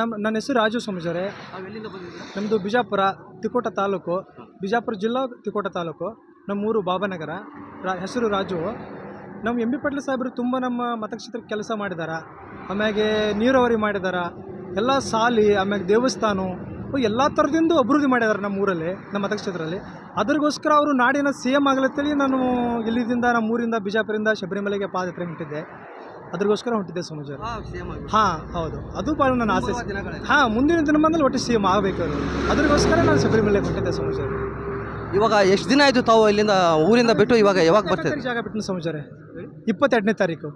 ನಮ್ಮ ನನ್ನ ಹೆಸರು ರಾಜು ಸಮಜರೆ ನಾವು ಎಲ್ಲಿಂದ ಬಂದಿದ್ದೀರಾ? ನಮ್ಮದು ಬಿಜಾಪುರ ತಿಕೋಟ ತಾಲೂಕು. ಬಿಜಾಪುರ ಜಿಲ್ಲಾ ತಿಕೋಟ ತಾಲೂಕು. ನಮ್ಮೂರು ಬಾಬಾನಗರ. ರಾ ಹೆಸರು ರಾಜು. ನಮ್ಮ ಎಂ ಬಿ ಪಾಟೀಲ್ ಸಾಹೇಬರು ತುಂಬ ನಮ್ಮ ಮತಕ್ಷೇತ್ರಕ್ಕೆ ಕೆಲಸ ಮಾಡಿದಾರ. ಆಮ್ಯಾಗೆ ನೀರಾವರಿ ಮಾಡಿದಾರ. ಎಲ್ಲ ಸಾಲಿ ಆಮ್ಯಾಗೆ ದೇವಸ್ಥಾನ ಎಲ್ಲ ಥರದಿಂದ ಅಭಿವೃದ್ಧಿ ಮಾಡಿದ್ದಾರೆ ನಮ್ಮ ಊರಲ್ಲಿ ನಮ್ಮ ಮತಕ್ಷೇತ್ರದಲ್ಲಿ. ಅದ್ರಗೋಸ್ಕರ ಅವರು ನಾಡಿನ ಸಿ ಎಂ ಆಗ್ಲತ್ತೇಳಿ ನಾನು ಇಲ್ಲಿದಿಂದ ನಮ್ಮ ಊರಿಂದ ಬಿಜಾಪುರಿಂದ ಶಬರಿಮಲೆಗೆ ಪಾದಯಾತ್ರೆ ಹೊಂಟಿದ್ದೆ. ಅದ್ರಗೋಸ್ಕರ ಹೊಂಟಿದ್ದೆ ಸಮಾಚಾರ ಹಾಂ ಹೌದು. ಅದು ಭಾಳ ನನ್ನ ಆಸೆ. ಹಾಂ ಮುಂದಿನ ದಿನಮಾನದಲ್ಲಿ ಒಟ್ಟು ಸಿ ಎಂ ಆಗಬೇಕು ಅವರು. ಅದ್ರಗೋಸ್ಕರ ನಾನು ಶಬರಿಮಲೆಗೆ ಹೊಂಟಿದ್ದೆ ಸಮಾಚಾರ ಇವಾಗ ಎಷ್ಟು ದಿನ ಆಯಿತು ತಾವು ಇಲ್ಲಿಂದ ಊರಿಂದ ಬಿಟ್ಟು ಇವಾಗ ಯಾವಾಗ ಬರ್ತೀರಿ ಜಾಗ ಬಿಟ್ಟು ಸಮಾಚಾರ ಇಪ್ಪತ್ತೆರಡನೇ ತಾರೀಕು.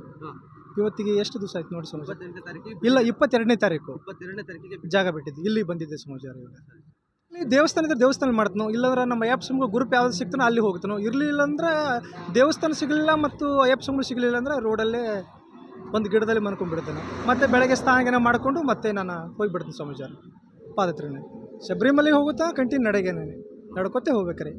ಇವತ್ತಿಗೆ ಎಷ್ಟು ದಿವಸ ಆಯ್ತು ನೋಡಿ ಸಮಾಜ? ಇಲ್ಲ ಇಪ್ಪತ್ತೆರಡನೇ ತಾರೀಕು. ಇಪ್ಪತ್ತೆರಡನೇ ತಾರೀಕಿಗೆ ಜಾಗ ಬಿಟ್ಟಿದ್ದು. ಇಲ್ಲಿ ಬಂದಿದ್ದೆ ಸಮಾಜ ಇವಾಗ. ಇಲ್ಲಿ ದೇವಸ್ಥಾನ ಇದ್ರೆ ದೇವಸ್ಥಾನ ಮಾಡ್ತನೋ ಇಲ್ಲಾಂದ್ರೆ ನಮ್ಮ ಅಯ್ಯಪ್ಪ ಸುಮ್ಗೆ ಗ್ರೂಪ್ ಯಾವ್ದು ಸಿಗ್ತಾನೋ ಅಲ್ಲಿ ಹೋಗ್ತಾನೋ. ಇರಲಿಲ್ಲ ಅಂದ್ರೆ ದೇವಸ್ಥಾನ ಸಿಗಲಿಲ್ಲ ಮತ್ತು ಅಯ್ಯಪ್ಪ ಸ್ವಾಮಿ ಸಿಗಲಿಲ್ಲ ಅಂದ್ರೆ ರೋಡಲ್ಲೇ ಒಂದು ಗಿಡದಲ್ಲಿ ಮನ್ಕೊಂಡ್ಬಿಡ್ತಾನೆ. ಮತ್ತೆ ಬೆಳಗ್ಗೆ ಸ್ನಾನ ಮಾಡಿಕೊಂಡು ಮತ್ತೆ ನಾನು ಹೋಗಿಬಿಡ್ತೀನಿ ಸಮಾಜ ಪಾದತ್ರೆನೇ. ಶಬರಿಮಲೆಗೆ ಹೋಗುತ್ತಾ ಕಂಟಿನ್ಯೂ ನಡೆಗೇನೆ. ನಡ್ಕೊತೇ ಹೋಗ್ಬೇಕ್ರಿ.